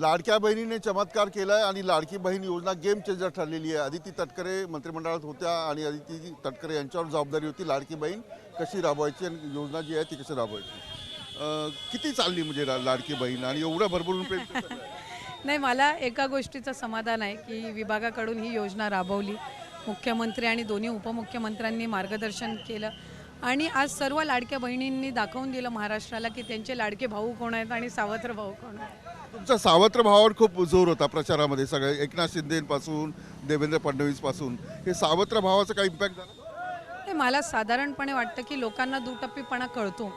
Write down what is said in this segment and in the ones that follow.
लाडक्या बहिणीने चमत्कार केलाय आणि लाडकी बहीण योजना गेम चेंजर ठरलेली आहे. आदिती तटकरे मंत्रिमंडळात होत्या आणि आदिती तटकरे यांच्यावर जबाबदारी होती. लाडकी बहीण कशी राबवायची आणि योजना जी आहे ती कशी राबवायची? किती चालली म्हणजे लाडकी बहीण? आणि एवढं भरभरून प्रेम नाही मला एका गोष्टीचं समाधान आहे की विभागाकडून ही योजना राबवली. मुख्यमंत्री आणि दोन्ही उपमुख्यमंत्र्यांनी मार्गदर्शन केलं. आणि आज सर्व लाडक्या बहिणींनी दाखवून दिलं महाराष्ट्राला की त्यांचे लाडके भाऊ कोण आहेत आणि सावत्र भाऊ कोण आहेत. तुमचा सावत्र भावावर खूप जोर होता प्रचारामध्ये सगळे एकनाथ शिंदेपासून देवेंद्र फडणवीसपासून हे सावत्र भावाचा काय इम्पॅक्ट झाला? हे मला साधारणपणे वाटतं की लोकांना दुटप्पीपणा कळतो.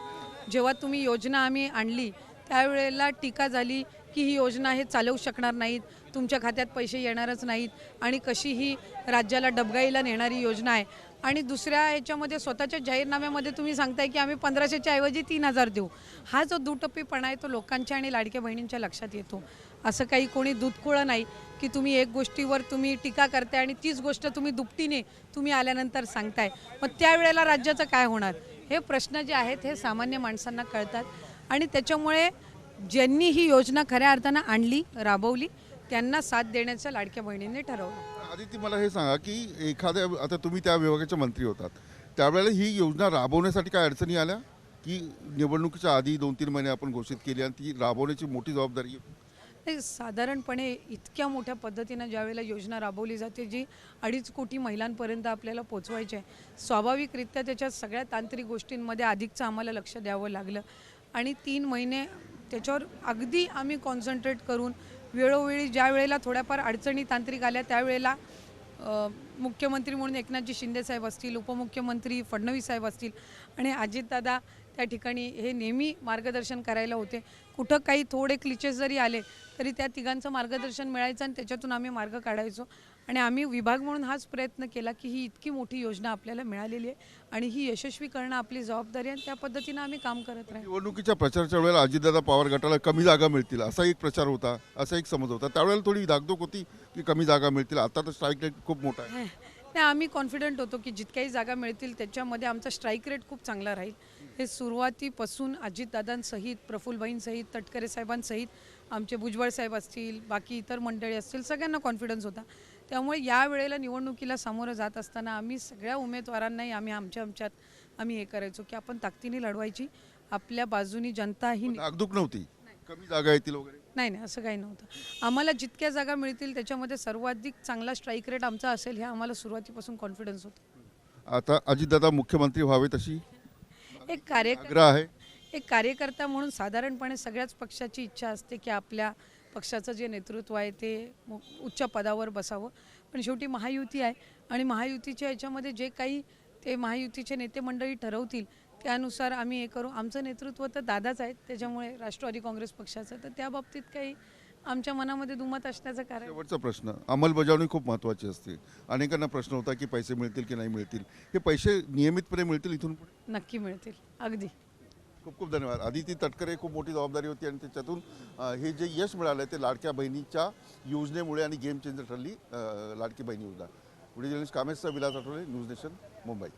जेव्हा तुम्ही योजना आम्ही आणली त्यावेळेला टीका झाली की ही योजना हे चालवू शकणार नाहीत तुमच्या खात्यात पैसे येणारच नाहीत आणि कशी ही राज्याला डबगाईला नेणारी योजना आहे. आणि दुसऱ्या ह्याच्यामध्ये स्वतःच्या जाहीरनाम्यामध्ये तुम्ही सांगताय की आम्ही पंधराशेच्या ऐवजी तीन हजार देऊ. हा जो दुटप्पीपणा आहे तो लोकांच्या आणि लाडक्या बहिणींच्या लक्षात येतो. असं काही कोणी दुधकुळं नाही की तुम्ही एक गोष्टीवर तुम्ही टीका करताय आणि तीच गोष्ट तुम्ही दुपटीने तुम्ही आल्यानंतर सांगताय. मग त्यावेळेला राज्याचं काय होणार? हे प्रश्न जे आहेत हे सामान्य माणसांना कळतात आणि त्याच्यामुळे ज्यांनी ही योजना खऱ्या अर्थानं आणली राबवली त्यांना साथ देण्याचं लाडक्या बहिणींनी ठरवलं. आदिती मला हे सांगा की एखाद्या आता तुम्ही त्या विभागाचे मंत्री होतात. त्यावेळेला ही योजना राबवण्यासाठी काय अडचणी आल्या? की निवडणुकीच्या आधी दोन तीन महिने आपण घोषित केली आणि ती राबवण्याची मोठी जबाबदारी आहे. नाही साधारणपणे इतक्या मोठ्या पद्धतीनं ज्यावेळेला योजना राबवली जाते जी अडीच कोटी महिलांपर्यंत आपल्याला पोचवायची आहे स्वाभाविकरित्या त्याच्या सगळ्या तांत्रिक गोष्टींमध्ये अधिकचं आम्हाला लक्ष द्यावं लागलं. आणि तीन महिने त्याच्यावर अगदी आम्ही कॉन्सन्ट्रेट करून वेळोवेळी ज्या वेळेला थोड्याफार अडचणी तांत्रिक आल्या त्यावेळेला मुख्यमंत्री म्हणून एकनाथजी शिंदेसाहेब असतील उपमुख्यमंत्री फडणवीस साहेब असतील आणि अजितदादा त्या ठिकाणी हे नेहमी मार्गदर्शन करायला होते. कुठं काही थोडे क्लिचेस जरी आले तरी त्या तिघांचं मार्गदर्शन मिळायचं आणि त्याच्यातून आम्ही मार्ग काढायचो. आणि आम्ही विभाग म्हणून हाच प्रयत्न केला की ही इतकी मोठी योजना आपल्याला मिळालेली आहे आणि ही यशस्वी करणं आपली जबाबदारी आहे आणि त्या पद्धतीनं आम्ही काम करत राहील निवडणुकीच्या प्रचाराच्या वेळेला अजितदादा पवार गटाला कमी जागा मिळतील असा एक प्रचार होता असा एक समज होता. त्यावेळेला थोडी धाकधूक होती की कमी जागा मिळतील. आता तर स्ट्राईक रेट खूप मोठा आहे. नाही आम्ही कॉन्फिडंट होतो की जितक्याही जागा मिळतील त्याच्यामध्ये आमचा स्ट्राईक रेट खूप चांगला राहील. हे सुरुवातीपासून अजितदादांसहित प्रफुल्लबाईंसहित तटकरे साहेबांसहित आमचे भुजबळ साहेब असतील बाकी इतर मंडळी असतील सगळ्यांना कॉन्फिडन्स होता. त्यामुळे या वेळेला निवडणुकीला सामोरं जात असताना आम्ही सगळ्या उमेदवारांनाही आम्ही आमच्या आमच्यात आम्ही हे करायचो की आपण ताकदीने लढवायची. आपल्या बाजूनी जनता ही धाकधूक नव्हती. कमी जागा येतील वगैरे. नाही नाही असं काही नव्हतं. आम्हाला जितक्या जागा मिळतील त्याच्यामध्ये सर्वाधिक चांगला स्ट्राईक रेट आमचा असेल हे आम्हाला सुरुवातीपासून कॉन्फिडन्स होतं. आता अजितदादा मुख्यमंत्री व्हावे तशी एक कार्य आग्रह आहे. एक कार्यकर्ता म्हणून साधारणपणे सगळ्याच पक्षाची इच्छा असते की आपल्या पक्षाचं जे नेतृत्व आहे ते उच्च पदावर बसावं. पण शेवटी महायुती आहे आणि महायुतीच्या याच्यामध्ये जे काही ते महायुतीचे नेते मंडळी ठरवतील त्यानुसार आम्ही हे करू. आमचं नेतृत्व तर दादाच आहेत त्याच्यामुळे राष्ट्रवादी काँग्रेस पक्षाचं. तर त्या बाबतीत काही आमच्या मनामध्ये दुमत असण्याचं कारण शेवटचा प्रश्न अंमलबजावणी खूप महत्त्वाची असते. अनेकांना प्रश्न होता की पैसे मिळतील की नाही मिळतील? हे पैसे नियमितपणे मिळतील इथून नक्की मिळतील. अगदी. खूप खूप धन्यवाद. आदिती तटकरे खूप मोठी जबाबदारी होती आणि त्याच्यातून हे जे यश मिळालं आहे ते लाडक्या बहिणीच्या योजनेमुळे आणि गेम चेंजर ठरली लाडकी बहीण योजना. पुढे जर्नलिस्ट कामेशचा विलास आठवले न्यूज नेशन मुंबई